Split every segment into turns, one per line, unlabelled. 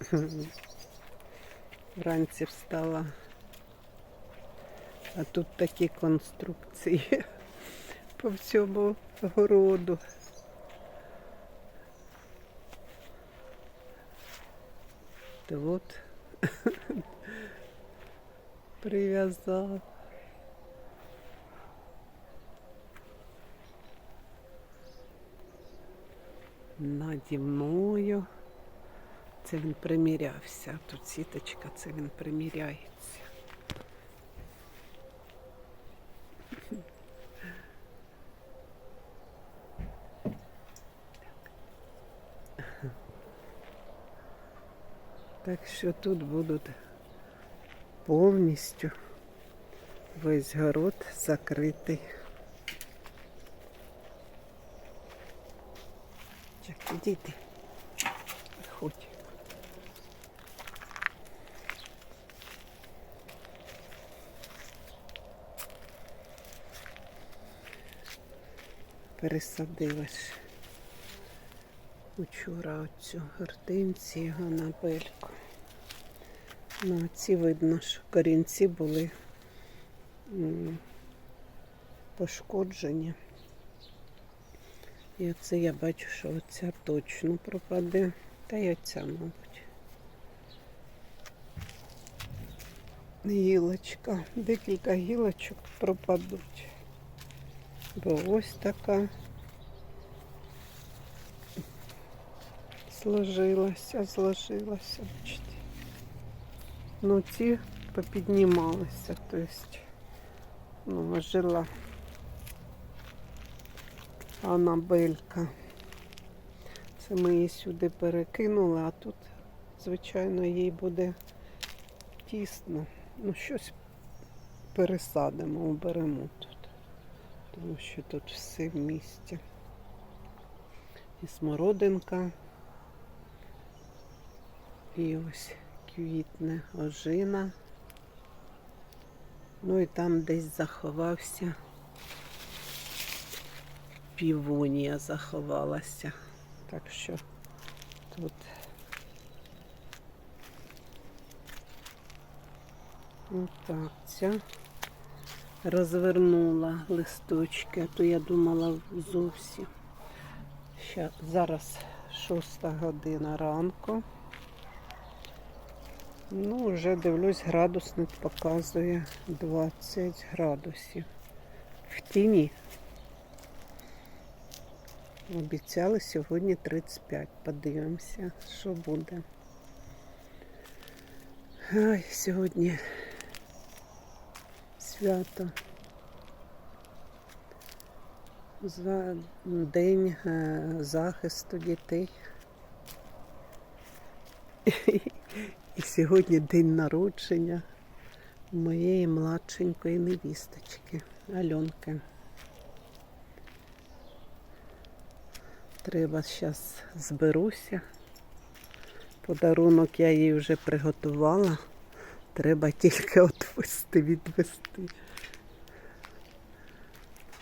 Вранці встала. А тут такі конструкції по всьому городу. Та от прив'язав. Наді мною. Це він примірявся. Тут сіточка, це він приміряється. Так що тут будуть повністю весь город закритий. Чак, іди ти. Пересадила ж учора оцю гортинці ганабельку. Ну, ці видно, що корінці були пошкоджені. І оце я бачу, що оця точно пропаде. Та й оця, мабуть. Гілочка. Декілька гілочок пропадуть. Бо ось така зложилася. Бачите. Ну, ці попіднімалися, тобто, ну, жила Анабелька. Це ми її сюди перекинули, а тут, звичайно, їй буде тісно. Ну, щось пересадимо, уберемо тут. Тому що тут все в місті. І смородинка. І ось квітне ожина. Ну і там десь заховався. Півонія заховалася. Так що тут отак ця розвернула листочки, а то я думала зовсім. Ща, зараз шоста година ранку. Ну, вже дивлюсь, градусник показує 20 градусів. В тіні. Обіцяли сьогодні 35. Подивимося, що буде. Ай, сьогодні свято. За день е, захисту дітей. І сьогодні день народження моєї младшенької невісточки Альонки. Треба зараз зберуся. Подарунок я їй вже приготувала. Треба тільки відвести, відвести.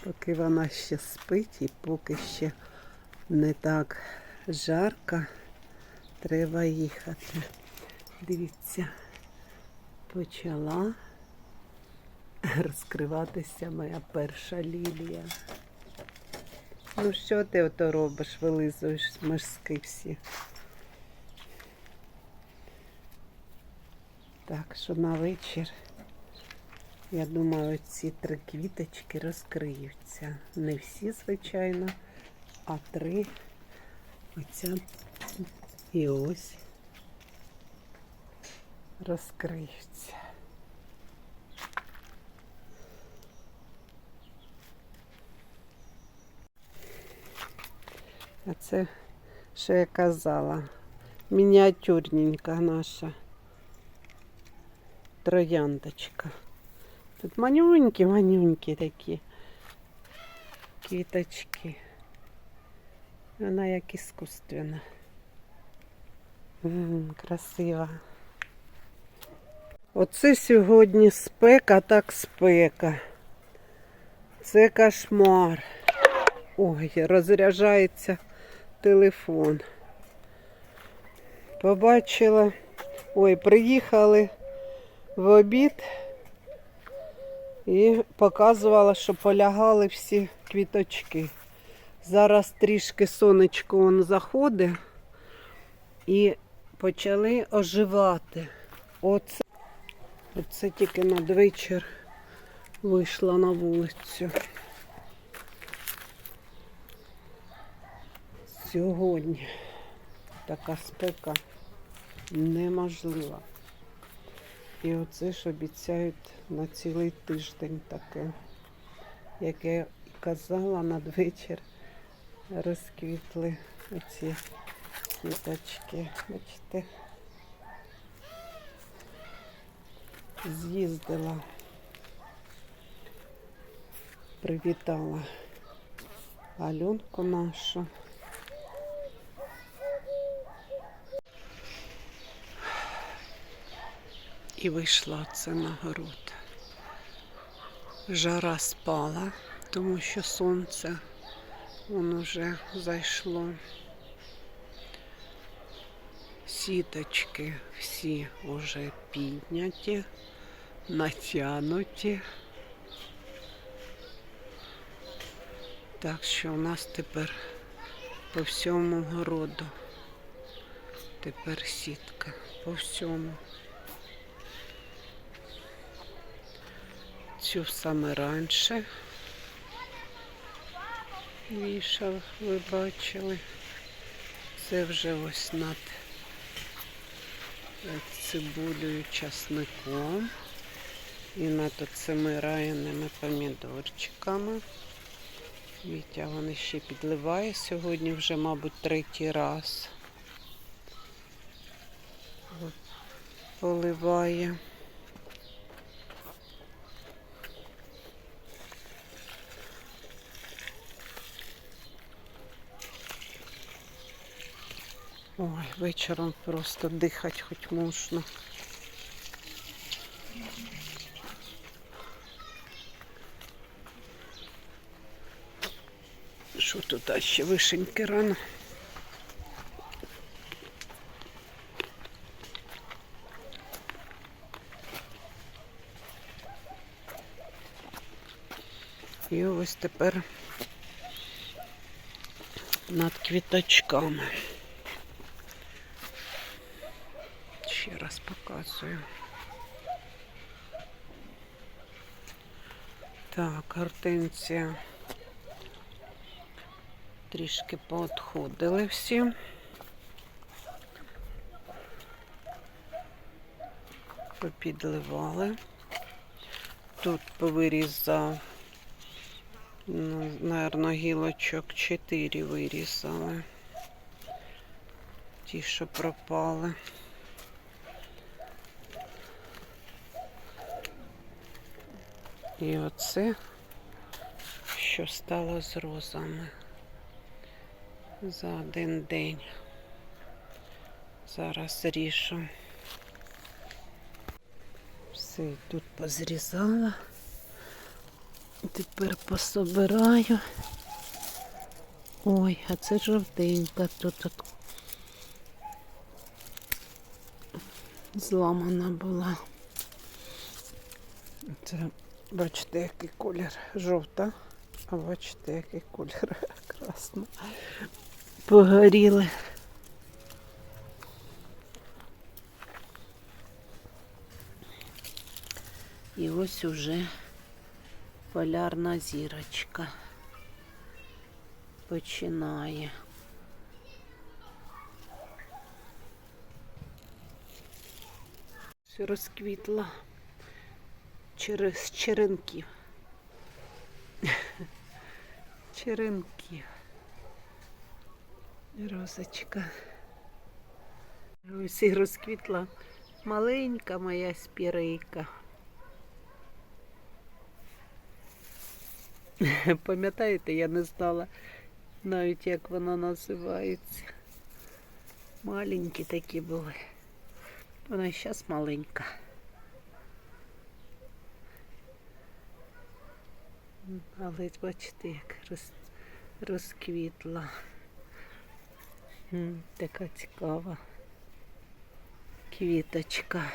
Поки вона ще спить і поки ще не так жарко, треба їхати. Дивіться, почала розкриватися моя перша лілія. Ну що ти ото робиш, вилизуєш мишки всі? Так що на вечір, я думаю, ці три квіточки розкриються. Не всі, звичайно, а три. Оця і ось розкриються. А це, що я казала, мініатюрненька наша трояндочка. Тут манюнькі, манюнькі такі квіточки. Вона як іскусственна. М, Красива. Оце сьогодні спека, так спека. Це кошмар. Ой, розряджається телефон. Побачила, ой, приїхали в обід і показувала, що полягали всі квіточки. Зараз трішки сонечко он заходить і почали оживати. Оце, оце тільки надвечір вийшла на вулицю. Сьогодні така спека неможлива. І оце ж обіцяють на цілий тиждень таке. Як я казала, надвечір розквітли оці квіточки. Бачите? З'їздила, привітала Альонку нашу. І вийшла це на город. Жара спала, тому що сонце воно вже зайшло. Сіточки всі вже підняті, натягнуті. Так що у нас тепер по всьому городу. Тепер сітка по всьому. Цю саме раніше вішав, ви бачили. Це вже ось над цибулею часником і над цими раяними помідорчиками. Вітя вони ще підливає сьогодні вже, мабуть, третій раз. От Поливає. Ой, вечором просто дихати хоч можна. Що тут а ще вишеньки рано? І ось тепер над квіточками. Ще раз показую. Так, гортензія. Трішки поотходили всі. Попідливали. Тут повирізав, ну, наверно, гілочок 4 вирізали. Ті, що пропали. І оце, що стало з розами за один день. Зараз рішу. Все тут позрізала. Тепер пособираю. Ой, а це жовтенька тут от зламана була. Це Бачите, який колір жовта, а бачите, який колір красно. Погоріли. І ось уже полярна зірочка починає. Все розквітла через черенків. Черенків. Розочка. Ось і розквітла маленька моя спірейка. Пам'ятаєте, я не знала навіть як вона називається. Маленькі такі були. Вона зараз маленька. Але бачите, як роз, розквітла. Така цікава. Квіточка.